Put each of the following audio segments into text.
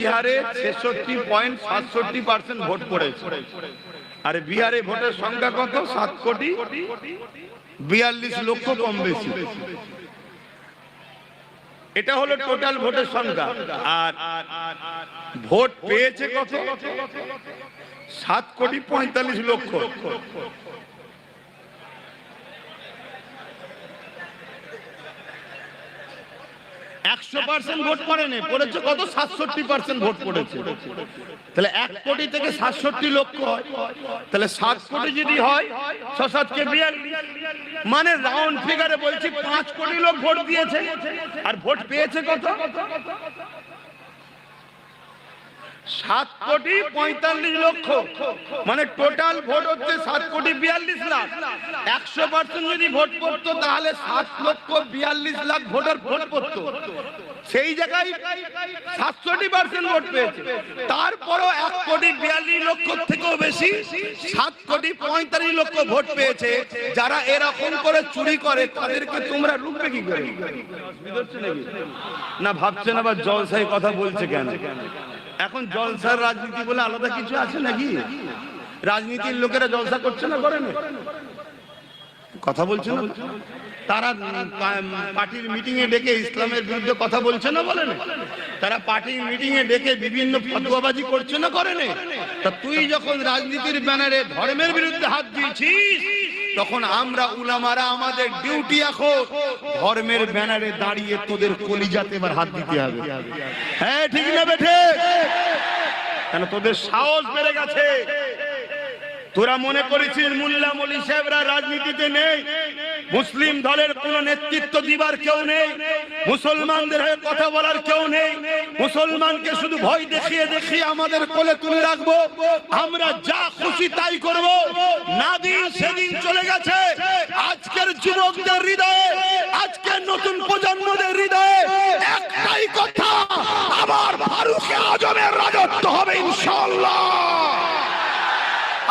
বিহারে ছেষট্টি পয়েন্ট সাতষট্টি পার্সেন্ট ভোট পড়েছে। আর বিহারে ভোটের সংখ্যা কত? সাত কোটি। বিয়াল্লিশ লক্ষ কম বেশি। এটা হলো টোটাল ভোটের সংখ্যা। আর ভোট পেয়েছে কত? সাত কোটি পঁয়তাল্লিশ লক্ষ। সাতষট্টি পার্সেন্ট ভোট তাহলে এক কোটি থেকে সাতষট্টি তাহলে সাত কোটি যদি হয় ছ মানে রাউন্ড ফিগারে বলছি পাঁচ কোটি লোক ভোট দিয়েছে। আর ভোট পেয়েছে কত? সাত কোটি পঁয়তাল্লিশ লক্ষ। মানে টোটাল ভোট হচ্ছে সাত কোটি বিয়াল্লিশ লাখ। একশো পার্সেন্ট যদি ভোট পড়তো, তাহলে সাত লক্ষ বিয়াল্লিশ লাখ ভোটার ভোট পড়তো। সেই জায়গায় সাতষট্টি পার্সেন্ট ভোট পেয়েছে। তারপরও এক কোটি বিয়াল্লিশ লক্ষ থেকেও বেশি, সাত কোটি পঁয়তাল্লিশ লক্ষ ভোট পেয়েছে। যারা এরকম করে চুরি করে, তাদেরকে তোমরা রুখবে কি করে? না ভাবছেন আবার জলসাই কথা বলছে কেন? এখন জলসার রাজনীতি বলে আলাদা কিছু আছে নাকি? রাজনীতির লোকেরা জলসা করছে না করে না? কথা বলছে না? তারা পার্টির মিটিং এ ডেকে ইসলামের বিরুদ্ধে কথা বলছে না বলে না? তারা পার্টির মিটিং এ ডেকে বিভিন্ন ফতোয়াবাজি করছে না করে না? তা তুই যখন রাজনীতির ব্যানারে ধর্মের বিরুদ্ধে হাত দিয়েছিস তখন আমরা উলামারা আমাদের ডিউটি এখন ধর্মের ব্যানারে দাঁড়িয়ে তোদের কলিজাতে এবার হাত দিতে হবে। হ্যাঁ ঠিক না বেঠে কেন তোদের সাহস বেড়ে গেছে? তোরা মনে করেছিস মোল্লা মলি সাহেবরা রাজনীতিতে নেই? মুসলিম দলের কোন নেতৃত্ব দিবার কেউ নেই, মুসলমানদের হয়ে কথা বলার কেউ নেই। মুসলমানকে শুধু ভয় দেখিয়ে দেখিয়ে আমাদের কোলে তুলে রাখব। আমরা যা খুশি তাই করব। না দিন সেদিন চলে গেছে। আজকের যুবকদের হৃদয়ে, আজকের নতুন প্রজন্মদের হৃদয়ে একটাই কথা, আবার ফারুকে আজমের রাজত্ব হবে ইনশাআল্লাহ।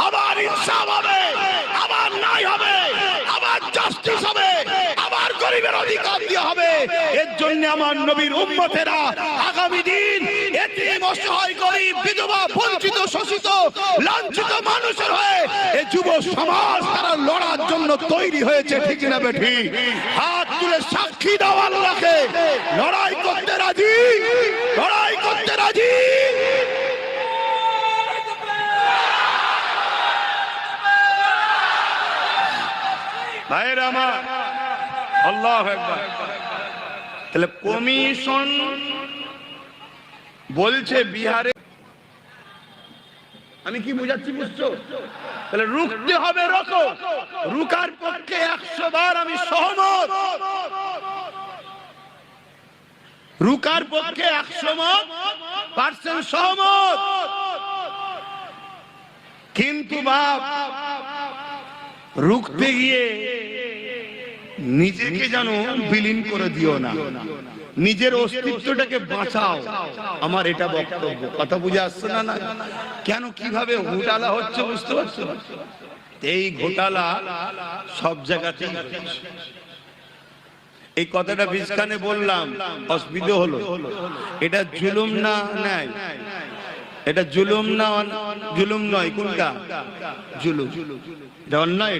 আবার ইনসাফ হবে। গরিবের অধিকার দিয়ে হবে। এর জন্য আমার নবীর উম্মতেরা আগামী দিন এতিম, অসহায়, গরিব, বিধবা, বঞ্চিত, শোষিত, লাঞ্ছিত মানুষের হয়ে এই যুব সমাজ তারা লড়ার জন্য তৈরি হয়েছে, ঠিক না বেঠি? হাত তুলে সাক্ষী দাও আল্লাহকে। লড়াই করতে রাজি? লড়াই করতে রাজি? ভাইয়ের আমার আল্লাহ তাহলে কমিশন বলছে বিহারে আমি কি বুঝাচ্ছি বুঝছ? তাহলে রুখতে হবে রকো রুকার পক্ষে একশো বার আমি সহমত। রুকার পক্ষে একশো মত পার্সেন্ট সহমত। কিন্তু বাপ, রুখতে গিয়ে নিজেকে যেন বিলীন করে দিও না। নিজের অস্তিত্বটাকে বাঁচাও। আমার এটা বক্তব্য। কথা বুঝে আসছে না না? কেন কীভাবে ঘোটালা হচ্ছে বুঝতে পারছ? এই ঘোটালা সব জায়গাতেই এই কথাটা বিস্কানে বললাম অসুবিধে হলো। এটা জুলুম না নেয় এটা জুলুম না জুলুম নয়। কোনটা? জুলুম। এটা অন্যায়।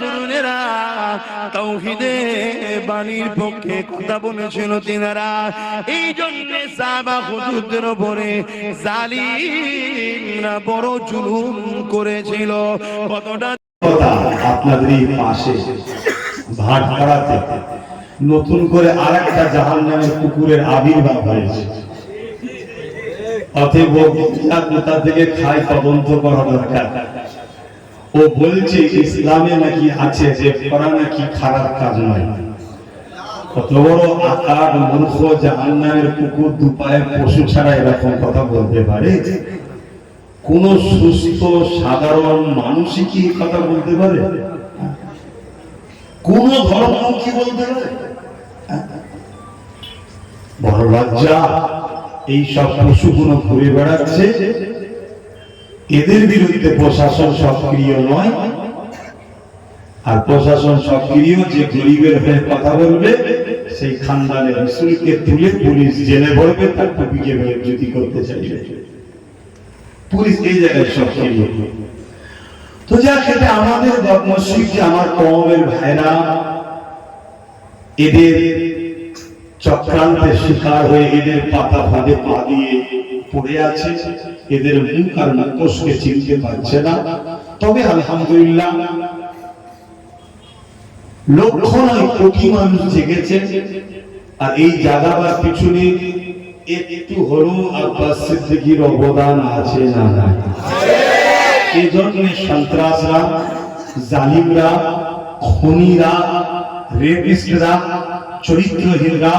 তরুণেরা তৌহিদে বাণীর পক্ষে কথা বলেছিল তিনারা। এই জন্য সাবা হুজুরদের উপরে জালিমরা বড় জুলুম করেছিল। কতটা কথা আপনাদের পাশে ভাটপাড়াতে নতুন করে আর একটা জাহান নামের কুকুরের আবির্ভাব হয়েছে। অতএব থেকে খায় তদন্ত করা দরকার। ও বলছে ইসলামে নাকি আছে যে করা নাকি খারাপ কাজ নয়। কত বড় আকার মূর্খ জাহান নামের কুকুর দুপায়ের পশু ছাড়া এরকম কথা বলতে পারে? কোন সুস্থ, সাধারণ মানুষই কি কথা বলতে পারে? কোন ধর্ম কি বলতে পারে? বড় লজ্জা, এই সব পশুগুলো ঘুরে বেড়াচ্ছে। এদের বিরুদ্ধে প্রশাসন সক্রিয় নয়। আর প্রশাসন সক্রিয় যে গরিবের হয়ে কথা বলবে, সেই খানদানের রসুলকে তুলে পুলিশ জেলে ভরবে, তার টুপিকে বেজ্জতি করতে চাইবে। পুলিশ এই জায়গায় সক্রিয়। তো যা ক্ষেত্রে আমাদের মসজিদ যে আমার কমের ভাইরা, এদের চক্রান্তের শিকার হয়ে এদের পাতা ফাঁদে পা দিয়ে পড়ে আছে, এদের মুখ আর মুখোশকে চিনতে পারছে না। তবে আলহামদুলিল্লাহ, লক্ষ নয় কোটি মানুষ জেগেছে, আর এই জাগাবার পিছনে একটু হলেও আব্বাস সিদ্দিকীর অবদান আছে না সন্ত্রাসরা, জালিমরা রেপিস্টরা, চরিত্রহীনরা,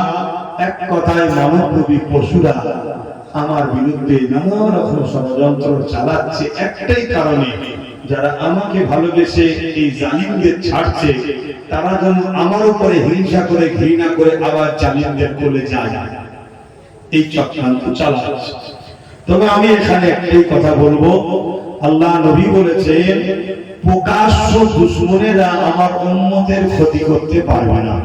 এক কথায় মানবরূপী পশুরা আমার বিরুদ্ধে নানা রকম ষড়যন্ত্র চালাচ্ছে একটাই কারণে যারা আমাকে ভালোবেসে এই জালিমদের ছাড়ছে, তারা যেন আমার উপরে হিংসা করে, ঘৃণা করে আবার জালিমদের কোলে যায়। এই চক্রান্ত চালাচ্ছে। তবে আমি এখানে একটাই কথা বলব। আল্লাহ নবী বলেছেন, প্রকাশ্য দুশ্মনেরা আমার উন্মতের ক্ষতি করতে পারবে না।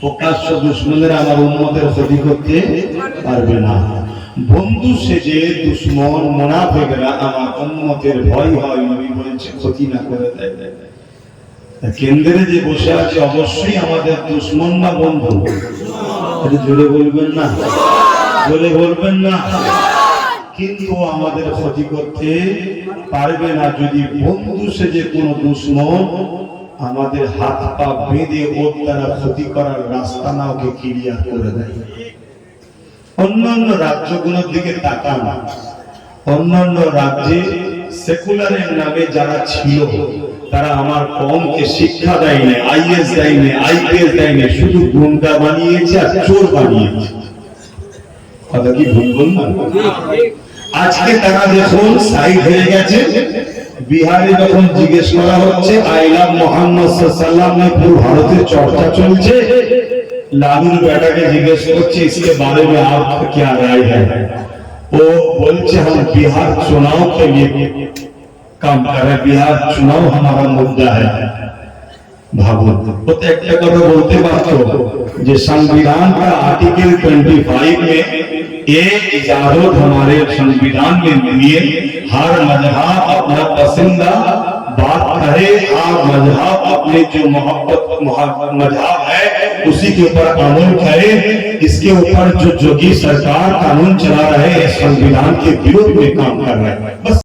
প্রকাশ্য দুশ্মনেরা আমার উন্মতের ক্ষতি করতে পারবে না। বন্ধু সেজে দুশ্মন মোনাফেকরা আমার উন্মতের ভয় হয়, নবী বলেছে, ক্ষতি না করে দেয়। কেন্দ্রে যে বসে আছে, অবশ্যই আমাদের দুশ্মন না বন্ধু। জোরে বলবেন না? জোরে বলবেন না? কিন্তু আমাদের ক্ষতি করতে পারবে না। যদি বন্ধু সেজে কোনো দুশ্মন আমাদের হাত পা বেঁধে ওর দ্বারা ক্ষতি করার রাস্তা না ওকে ক্লিয়ার করে দেয়। অন্যান্য রাজ্যগুলোর দিকে তাকান। অন্যান্য রাজ্যে সেকুলারের নামে যারা ছিল, তারা আমার কমকে শিক্ষা দেয়নি আইএস দেয়নি আইপিএস দেয়নি শুধু গুন্ডা বানিয়েছে আর চোর বানিয়েছে। কথা কি ভুল বললাম? আজকে তারা দেখুন, সাইড হয়ে গেছে। বিহারে যখন জিজ্ঞেস করা হচ্ছে আইলাম মোহাম্মদ সাল্লাম পুরো ভারতের চর্চা চলছে লালুর বেটাকে জিজ্ঞেস করছে इसके बारे में आपका क्या राय है वो बोलते हम बिहार चुनाव के लिए काम कर रहे बिहार चुनाव हमारा मुद्दा है ভাবুন ও তো একটা কথা বলতে পারতো যে संविधान का आर्टिकल 25 में एक इजाजत हमारे संविधान में लिए हर मजहब अपना पसंदा बात करे और मजहब अपने जो मोहब्बत मजहब है उसी के ऊपर अमल करे इसके ऊपर जो जोगी सरकार कानून चला रहे हैं संविधान के विरुद्ध में काम कर रहे हैं बस